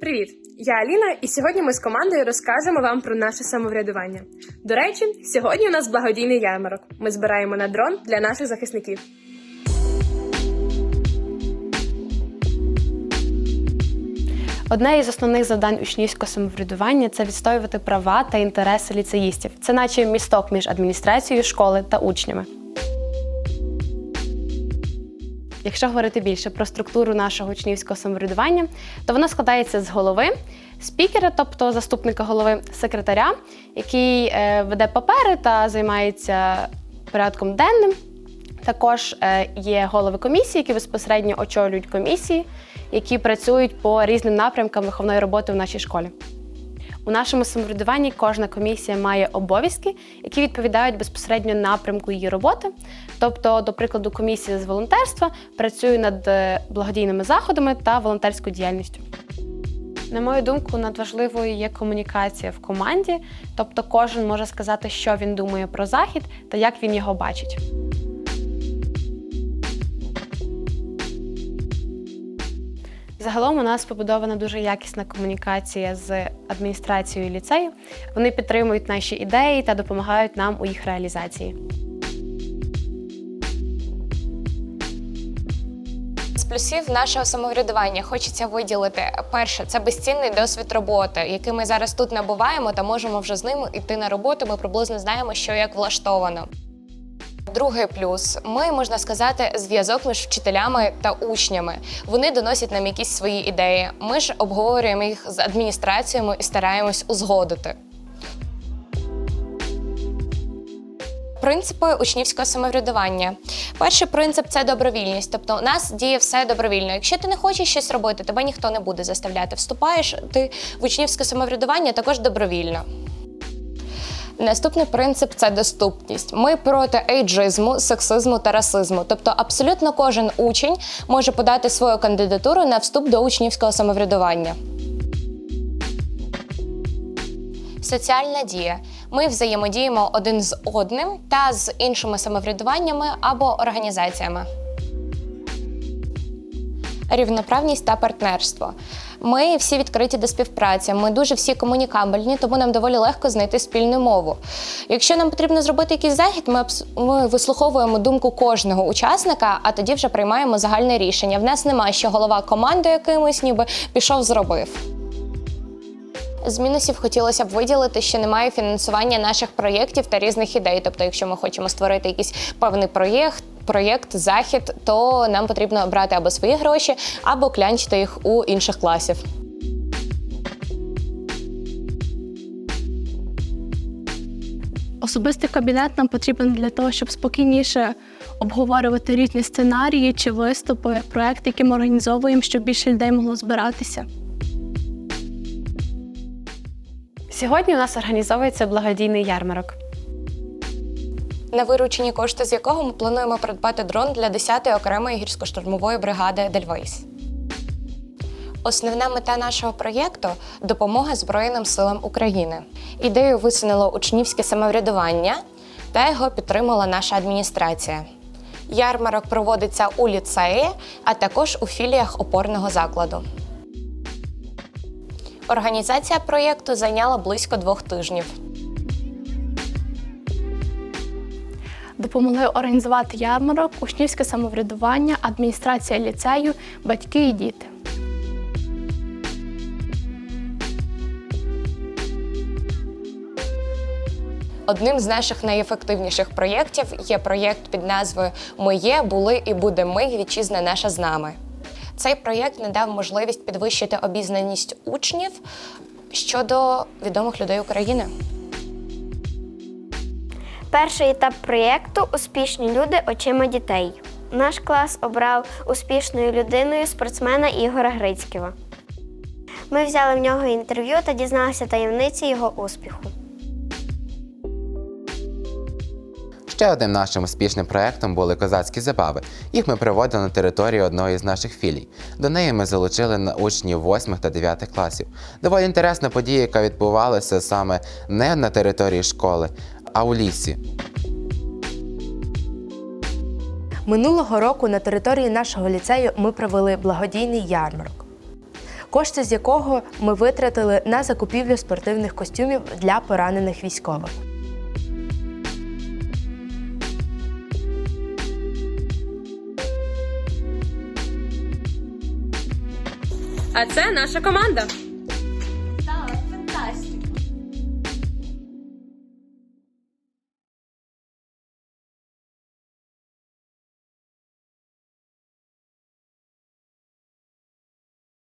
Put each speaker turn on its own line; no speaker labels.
Привіт! Я Аліна, і сьогодні ми з командою розкажемо вам про наше самоврядування. До речі, сьогодні у нас благодійний ярмарок. Ми збираємо на дрон для наших захисників.
Одне із основних завдань учнівського самоврядування це відстоювати права та інтереси ліцеїстів. Це наче місток між адміністрацією школи та учнями. Якщо говорити більше про структуру нашого учнівського самоврядування, то воно складається з голови, спікера, тобто заступника голови, секретаря, який е, веде папери та займається порядком денним. Також е, є голови комісії, які безпосередньо очолюють комісії, які працюють по різним напрямкам виховної роботи в нашій школі. У нашому самоврядуванні кожна комісія має обов'язки, які відповідають безпосередньо напрямку її роботи. Тобто, до прикладу, комісія з волонтерства працює над е, благодійними заходами та волонтерською діяльністю. На мою думку, надважливою є комунікація в команді, тобто кожен може сказати, що він думає про захід та як він його бачить. Загалом у нас побудована дуже якісна комунікація з адміністрацією ліцею. Вони підтримують наші ідеї та допомагають нам у їх реалізації.
Плюсів нашого самоврядування хочеться виділити перше, це безцінний досвід роботи, який ми зараз тут набуваємо та можемо вже з ним йти на роботу. Ми приблизно знаємо, що як влаштовано. Другий плюс ми можна сказати зв'язок між вчителями та учнями. Вони доносять нам якісь свої ідеї. Ми ж обговорюємо їх з адміністраціями і стараємось узгодити. Принципи учнівського самоврядування. Перший принцип це добровільність. Тобто у нас діє все добровільно. Якщо ти не хочеш щось робити, тебе ніхто не буде заставляти. Вступаєш ти в учнівське самоврядування також добровільно. Наступний принцип це доступність. Ми проти ейджизму, сексизму та расизму. Тобто, абсолютно кожен учень може подати свою кандидатуру на вступ до учнівського самоврядування. Соціальна дія. Ми взаємодіємо один з одним та з іншими самоврядуваннями або організаціями. Рівноправність та партнерство. Ми всі відкриті до співпраці. Ми дуже всі комунікабельні, тому нам доволі легко знайти спільну мову. Якщо нам потрібно зробити якийсь захід, ми, ми вислуховуємо думку кожного учасника, а тоді вже приймаємо загальне рішення. В нас немає, що голова команди якимось, ніби пішов, зробив. З мінусів хотілося б виділити, що немає фінансування наших проєктів та різних ідей. Тобто, якщо ми хочемо створити якийсь певний проєкт, проєкт, захід, то нам потрібно брати або свої гроші, або клянчити їх у інших класів.
Особистий кабінет нам потрібен для того, щоб спокійніше обговорювати різні сценарії чи виступи, проекти, які ми організовуємо, щоб більше людей могло збиратися.
Сьогодні у нас організовується благодійний ярмарок.
На виручені кошти, з якого ми плануємо придбати дрон для 10-ї окремої гірсько-штурмової бригади Дельвейс. Основна мета нашого проєкту допомога Збройним силам України. Ідею висунуло учнівське самоврядування та його підтримала наша адміністрація. Ярмарок проводиться у ліцеї, а також у філіях опорного закладу. Організація проєкту зайняла близько двох тижнів.
Допомогли організувати ярмарок, учнівське самоврядування, адміністрація ліцею, батьки і діти.
Одним з наших найефективніших проєктів є проєкт під назвою Моє були і буде ми вітчизна наша з нами. Цей проєкт надав можливість підвищити обізнаність учнів щодо відомих людей України.
Перший етап проєкту Успішні люди очима дітей. Наш клас обрав успішною людиною спортсмена Ігора Грицького. Ми взяли в нього інтерв'ю та дізналися таємниці його успіху.
Ще одним нашим успішним проектом були козацькі забави. Їх ми проводили на території одної з наших філій. До неї ми залучили на учнів 8 та 9 класів. Доволі інтересна подія, яка відбувалася саме не на території школи, а у лісі.
Минулого року на території нашого ліцею ми провели благодійний ярмарок. кошти з якого ми витратили на закупівлю спортивних костюмів для поранених військових.
А це наша команда.